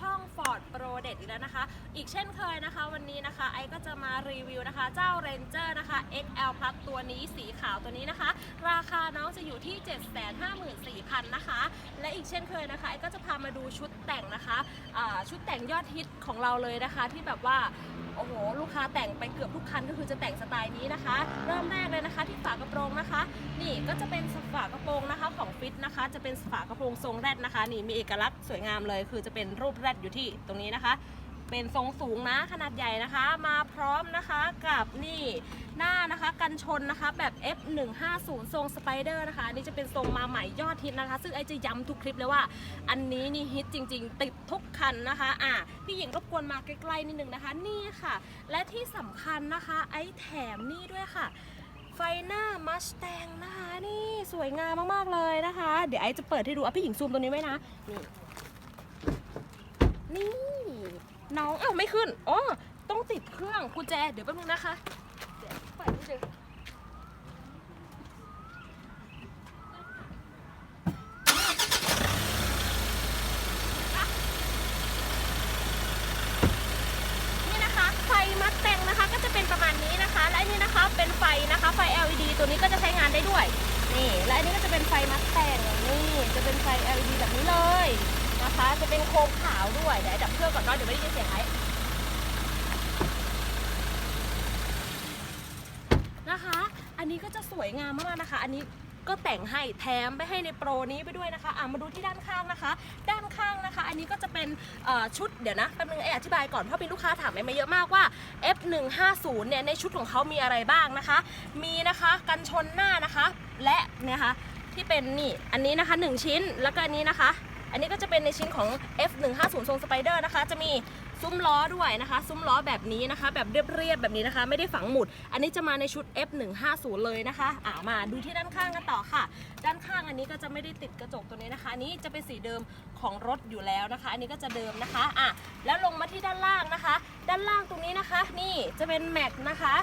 ช่อง Ford Pro d e อีกแล้วนะคะ อีกเช่นเคยนะคะ วันนี้นะคะ ไอก็จะมารีวิวนะคะ เจ้า Ranger นะคะ XL Plus ตัวนี้สีขาวตัวนี้นะคะ ราคาน้องจะอยู่ที่ 754,000 นะคะ และอีกเช่นเคยนะคะ ไอก็จะพามาดูชุดแต่งนะคะะชุดแต่งยอดฮิตของเราเลยนะคะ ที่แบบว่า โอ้โห ลูกค้าแต่งไปเกือบทุกคันก็คือจะแต่งสไตล์นี้นะคะ เริ่มแรกเลยนะคะที่ฝากระโปรงนะคะ นี่ก็จะเป็นฝากระโปรงนะคะของฟิตนะคะ จะเป็นฝากระโปรงทรงแรดนะคะ นี่มีเอกลักษณ์สวยงามเลย คือจะเป็นรูปแรดอยู่ที่ตรงนี้นะคะ เป็นทรงสูงนะขนาดใหญ่นะคะ มาพร้อมนะคะกับนี่หน้านะคะกันชนนะคะแบบ F150 ทรงสไปเดอร์นะคะ อันนี้จะเป็นทรงมาใหม่ยอดฮิตนะคะ ซึ่งไอจะย้ำทุกคลิปเลยว่า อันนี้นี่ฮิตจริง ๆ ติดทุกคันนะคะอะพี่หญิงรบกวนมาใกล้ๆนิดนึงนะคะ นี่ค่ะ และที่สำคัญนะคะ ไอแถมนี่ด้วยค่ะไฟหน้ามัสแตงนะคะนี่สวยงามมากๆเลยนะคะ เดี๋ยวไอจะเปิดให้ดูอะพี่หญิงซูมตัวนี้ไว้นะนี่นี่ น้องเอ้าไม่ขึ้นอ๋อต้องติดเครื่องกุญแจเดี๋ยวแป๊บนึงนะคะเดี๋ยวเปิดนิดนึงนี่นะคะ ไฟมัดแต่งนะคะก็จะเป็นประมาณนี้นะคะ และอันนี่นะคะเป็นไฟนะคะ ไฟ LED ตัวนี้ก็จะใช้งานได้ด้วย นี่ และอันนี้ก็จะเป็นไฟมัดแต่งนี่ จะเป็นไฟ LED แบบนี้เลย นะคะ จะเป็นโคมขาวด้วย เดี๋ยวดับเครื่องก่อนเนาะเดี๋ยวไม่ได้ยินเสียงไอนะคะ อันนี้ก็จะสวยงามมากๆนะคะ อันนี้ก็แต่งให้แถมไปให้ในโปรนี้ไปด้วยนะคะอะมาดูที่ด้านข้างนะคะ ด้านข้างนะคะ อันนี้ก็จะเป็นชุดเดี๋ยวนะแป๊บนึงไออธิบายก่อนเพราะเป็นลูกค้าถามมาเยอะมากว่า F150 เนี่ยในชุดของเขามีอะไรบ้างนะคะ มีนะคะกันชนหน้านะคะ และเนยคะที่เป็นนี่อันนี้นะคะ 1 ชิ้นแล้วก็อันนี้นะคะ อันนี้ก็จะเป็นในชิ้นของ F150 ทรงสไปเดอร์นะคะ จะมีซุ้มล้อด้วยนะคะ ซุ้มล้อแบบนี้นะคะ แบบเรียบๆแบบนี้นะคะ ไม่ได้ฝังหมุด อันนี้จะมาในชุด F150 เลยนะคะอ่ามาดูที่ด้านข้างกันต่อค่ะ ด้านข้างอันนี้ก็จะไม่ได้ติดกระจกตัวนี้นะคะนนี้จะเป็นสีเดิมของรถอยู่แล้วนะคะ อันนี้ก็จะเดิมนะคะอะแล้วลงมาที่ด้านล่างนะคะ ด้านล่างตรงนี้นะคะ นี่จะเป็นแม็กนะคะ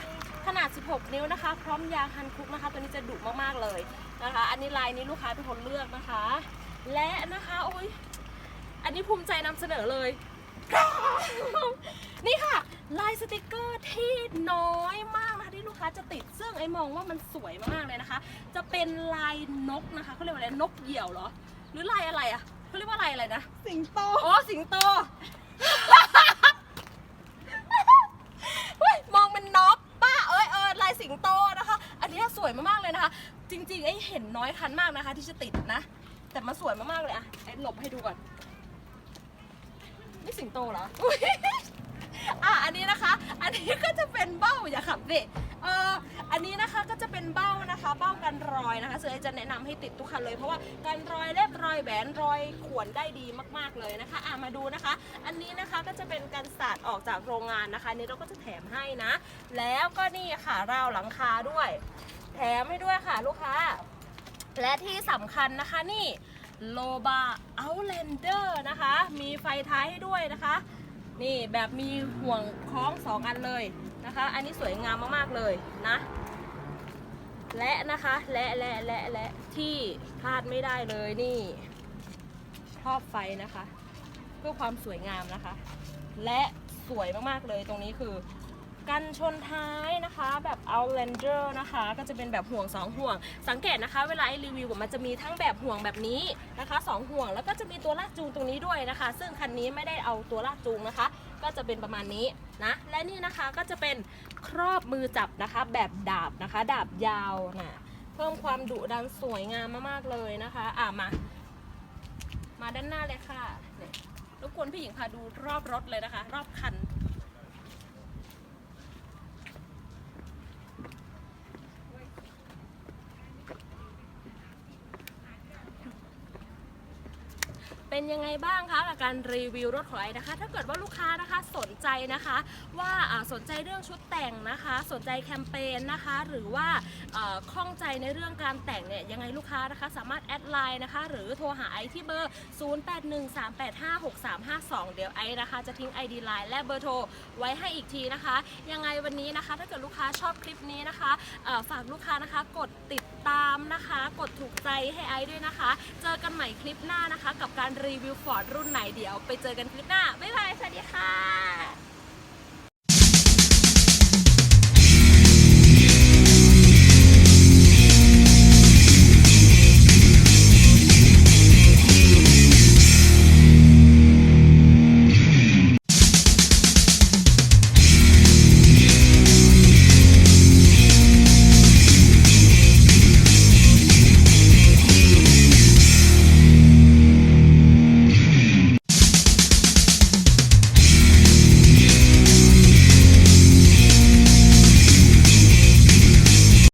ขนาด 16 นิ้วนะคะ พร้อมยางฮันคุกนะคะ ตัวนี้จะดุมากๆเลยนะคะ อันนี้ลายนี้ลูกค้าเป็นคนเลือกนะคะ และนะคะโอ้ยอันนี้ภูมิใจนำเสนอเลย นี่ค่ะ ลายสติกเกอร์ที่น้อยมากนะคะที่ลูกค้าจะติดซึ่งไอ้มองว่ามันสวยมากๆเลยนะคะ จะเป็นลายนกนะคะเขาเรียกว่าอะไรนกเหยี่ยวเหรอ หรือลายอะไรอะเขาเรียกว่าลายอะไรนะสิงโตอ๋อสิงโตเฮ้ยมองเป็นนกป้าเอ้ยเออลายสิงโตนะคะ อันนี้สวยมากๆเลยนะคะ จริงๆไอ้เห็นน้อยคันมากนะคะ ที่จะติดนะ แต่มันสวยมากๆเลยอะไอ้หลบให้ดูก่อน นี่สิงโตเหรออุ๊ยอะอันนี้นะคะ อันนี้ก็จะเป็นเบ้าอย่าขับดิเอออันนี้นะคะก็จะเป็นเบ้านะคะ เบ้ากันรอยนะคะซึ่งไอจะแนะนำให้ติดทุกคันเลยเพราะว่ากันรอยเล็บรอยแหวนรอยขวนได้ดีมากๆเลยนะคะอะมาดูนะคะ อันนี้นะคะก็จะเป็นการสาดออกจากโรงงานนะคะอันนี้เราก็จะแถมให้นะ แล้วก็นี่ค่ะราวหลังคาด้วย แถมให้ด้วยค่ะลูกค้า และที่สำคัญนะคะนี่โลบา Outlander นะคะ มีไฟท้ายให้ด้วยนะคะ นี่แบบมีห่วงคล้องสองอันเลยนะคะ อันนี้สวยงามมากๆเลยนะ และนะคะ และและและและที่พลาดไม่ได้เลยนี่ชอบไฟนะคะ เพื่อความสวยงามนะคะ และสวยมากๆเลยตรงนี้คือ กันชนท้ายนะคะแบบ Outlander นะคะ ก็จะเป็นแบบห่วง 2 ห่วง สังเกตนะคะ เวลาไอรีวิวมันจะมีทั้งแบบห่วงแบบนี้นะคะสองห่วงแล้วก็จะมีตัวลากจูงตรงนี้ด้วยนะคะ ซึ่งคันนี้ไม่ได้เอาตัวลากจูงนะคะ ก็จะเป็นประมาณนี้นะและนี่นะคะก็จะเป็นครอบมือจับนะคะ แบบดาบนะคะ ดาบยาวนะเพิ่มความดุดันสวยงามมากๆเลยนะคะอะมา มาด้านหน้าเลยค่ะเนี่ยรบกวนพี่หญิงพาดูรอบรถเลยนะคะ รอบคัน เป็นยังไงบ้างคะกับการรีวิวรถของไอนะคะ ถ้าเกิดว่าลูกค้านะคะสนใจนะคะ ว่าสนใจเรื่องชุดแต่งนะคะ สนใจแคมเปญนะคะ หรือว่าเอ่อข้องใจในเรื่องการแต่งเนี่ยยังไงลูกค้านะคะสามารถแอดไลน์นะคะ หรือโทรหาไอที่เบอร์ 0813856352 เดี๋ยวไอนะคะจะทิ้ง ID ไลน์และเบอร์โทรไว้ให้อีกทีนะคะ ยังไงวันนี้นะคะ ถ้าเกิดลูกค้าชอบคลิปนี้นะคะฝากลูกค้านะคะกดติดตามนะคะ กดถูกใจให้ไอด้วยนะคะ เจอกันใหม่คลิปหน้านะคะ กับการรีวิวฟอร์ดรุ่นไหนเดี๋ยว ไปเจอกันคลิปหน้า บ๊ายบาย สวัสดีค่ะ